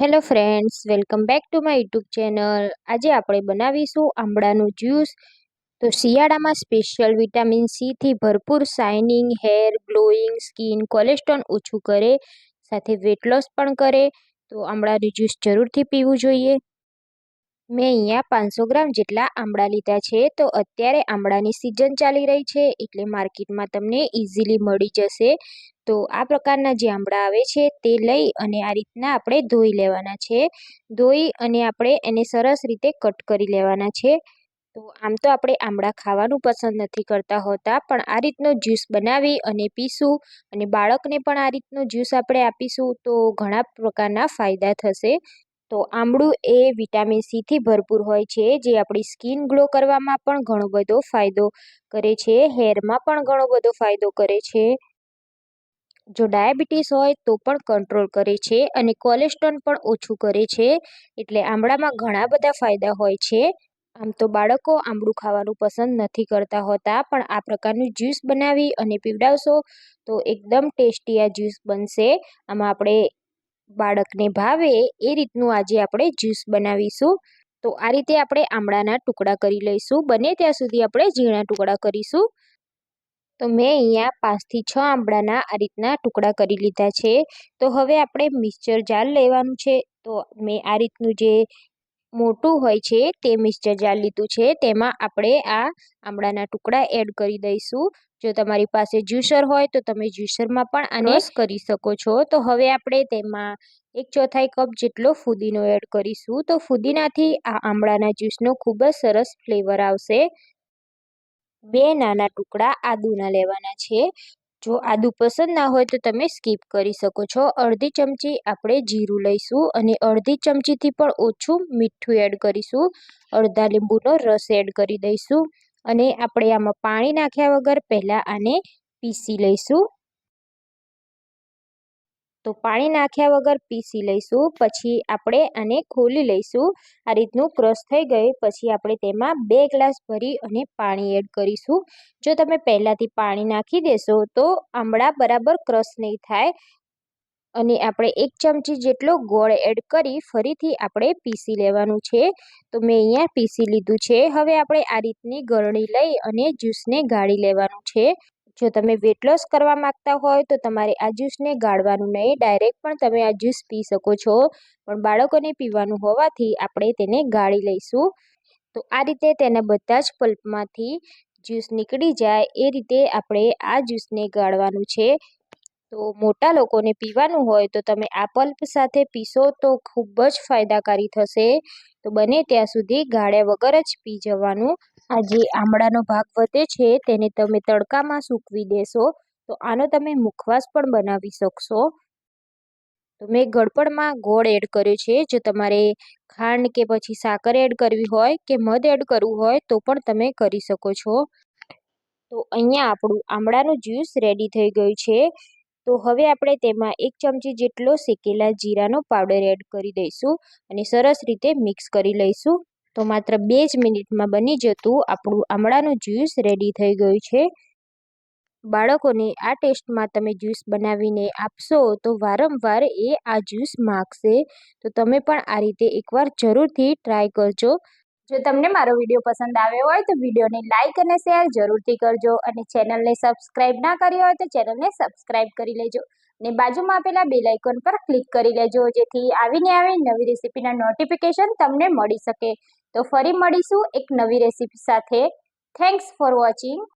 Hello friends welcome back to my YouTube channel આજે આપણે બનાવીશું આંબળાનું જ્યુસ. તો શિયાળામાં સ્પેશિયલ વિટામિન સીથી ભરપૂર shining hair glowing skin cholesterol ઓછું કરે, સાથે વેટ લોસ પણ કરે. તો આંબળાનું જ્યુસ જરૂરથી પીવું જોઈએ. મેં અહીંયા પાંચસો ગ્રામ જેટલા આમળા લીધા છે, તો અત્યારે આમળાની સિઝન ચાલી રહી છે, એટલે માર્કેટમાં તમને ઇઝીલી મળી જશે. તો આ પ્રકારના જે આંબળા આવે છે, તે લઈ અને આ રીતના આપણે ધોઈ લેવાના છે. ધોઈ અને આપણે એને સરસ રીતે કટ કરી લેવાના છે. તો આમ તો આપણે આંબળા ખાવાનું પસંદ નથી કરતા હોતા, પણ આ રીતનો જ્યુસ બનાવી અને પીશું અને બાળકને પણ આ રીતનો જ્યુસ આપણે આપીશું, તો ઘણા પ્રકારના ફાયદા થશે. તો આમળું એ વિટામિન સીથી ભરપૂર હોય છે, જે આપણી સ્કિન ગ્લો કરવામાં પણ ઘણો બધો ફાયદો કરે છે, હેરમાં પણ ઘણો બધો ફાયદો કરે છે. જો ડાયાબિટીસ હોય તો પણ કંટ્રોલ કરે છે અને કોલેસ્ટ્રોલ પણ ઓછું કરે છે, એટલે આમળામાં ઘણા બધા ફાયદા હોય છે. આમ તો બાળકો આંબળું ખાવાનું પસંદ નથી કરતા હોતા, પણ આ પ્રકારનું જ્યુસ બનાવી અને પીવડાવશો તો એકદમ ટેસ્ટી આ જ્યુસ બનશે. આમાં આપણે બાળકને ભાવે એ રીતનું આજે આપણે જ્યુસ બનાવીશું. તો આ રીતે આપણે આમળાના ટુકડા કરી લઈશું. બને ત્યાં સુધી આપણે ઝીણા ટુકડા કરીશું. તો મેં અહીંયા પાંચથી છ આંબળાના આ રીતના ટુકડા કરી લીધા છે. તો હવે આપણે મિક્સચર જાર લેવાનું છે. તો મેં આ રીતનું જે મોટું હોય છે તે મિક્સચર જાર લીધું છે. તેમાં આપણે આ આમળાના ટુકડા એડ કરી દઈશું. જો તમારી પાસે જ્યુસર હોય તો તમે જ્યુસરમાં પણ આને કરી શકો છો. તો હવે આપણે તેમાં એક ચોથાઈ કપ જેટલો ફુદીનો એડ કરીશું. તો ફુદીનાથી આ આમળાના જ્યુસનો ખૂબ જ સરસ ફ્લેવર આવશે. બે નાના ટુકડા આદુના લેવાના છે. જો આદું પસંદ ના હોય તો તમે સ્કીપ કરી શકો છો. અડધી ચમચી આપણે જીરું લઈશું અને અડધી ચમચીથી પણ ઓછું મીઠું એડ કરીશું. અડધા લીંબુનો રસ એડ કરી દઈશું અને આપણે આમાં પાણી નાખ્યા વગર પહેલાં આને પીસી લઈશું. તો પાણી નાખ્યા વગર પીસી લઈશું, પછી આપણે આને ખોલી લઈશું. આ રીતનું ક્રશ થઈ ગયું, પછી આપણે તેમાં બે ગ્લાસ ભરી અને પાણી એડ કરીશું. જો તમે પહેલાંથી પાણી નાખી દેશો, તો આમળા બરાબર ક્રશ નહીં થાય. અને આપણે એક ચમચી જેટલો ગોળ એડ કરી ફરીથી આપણે પીસી લેવાનું છે. તો મેં અહીંયા પીસી લીધું છે. હવે આપણે આ રીતની ગરણી લઈ અને જ્યુસને ગાળી લેવાનું છે. જો તમે વેટ લોસ કરવા માગતા હોય તો તમારે આ જ્યુસને ગાળવાનું નહીં. ડાયરેક્ટ પણ તમે આ જ્યુસ પી શકો છો. પણ બાળકોને પીવાનું હોવાથી આપણે તેને ગાળી લઈશું. તો આ રીતે તેના બધા જ પલ્પમાંથી જ્યુસ નીકળી જાય. એ રીતે આપણે આ જ્યુસને ગાળવાનું છે. તો મોટા લોકોને પીવાનું હોય તો તમે આ પલ્પ સાથે પીશો તો ખૂબ જ ફાયદાકારી થશે. તો બને ત્યાં સુધી ગાળ્યા વગર જ પી જવાનું. આ જે આમળાનો ભાગ વધે છે, તેને તમે તડકામાં સૂકવી દેશો. તો આનો તમે મુખવાસ પણ બનાવી શકશો. તો મેં ગળપણમાં ગોળ એડ કર્યો છે. જો તમારે ખાંડ કે પછી સાકર એડ કરવી હોય કે મધ એડ કરવું હોય તો પણ તમે કરી શકો છો. તો અહીંયા આપણું આમળાનું જ્યુસ રેડી થઈ ગયું છે. તો હવે આપણે તેમાં એક ચમચી જેટલો શેકેલા જીરાનો પાવડર એડ કરી દઈશું અને સરસ રીતે મિક્સ કરી લઈશું. તો માત્ર બે જ મિનિટમાં બની જતું આપણું આમળાનું જ્યુસ રેડી થઈ ગયું છે. બાળકોને આ ટેસ્ટમાં તમે જ્યુસ બનાવીને આપશો તો વારંવાર એ આ જ્યુસ માગશે. તો તમે પણ આ રીતે એકવાર જરૂરથી ટ્રાય કરજો. જો તમને મારો વીડિયો પસંદ આવ્યો હોય તો વિડીયોને લાઇક અને શેર જરૂરથી કરજો અને ચેનલને સબસ્ક્રાઈબ ના કરી હોય તો ચેનલને સબસ્ક્રાઈબ કરી લેજો. અને બાજુમાં આપેલા બેલ આઇકોન પર ક્લિક કરી લેજો જેથી આવીને આવી નવી રેસીપીના નોટિફિકેશન તમને મળી શકે. તો ફરી મળીશું એક નવી રેસીપી સાથે. Thanks for watching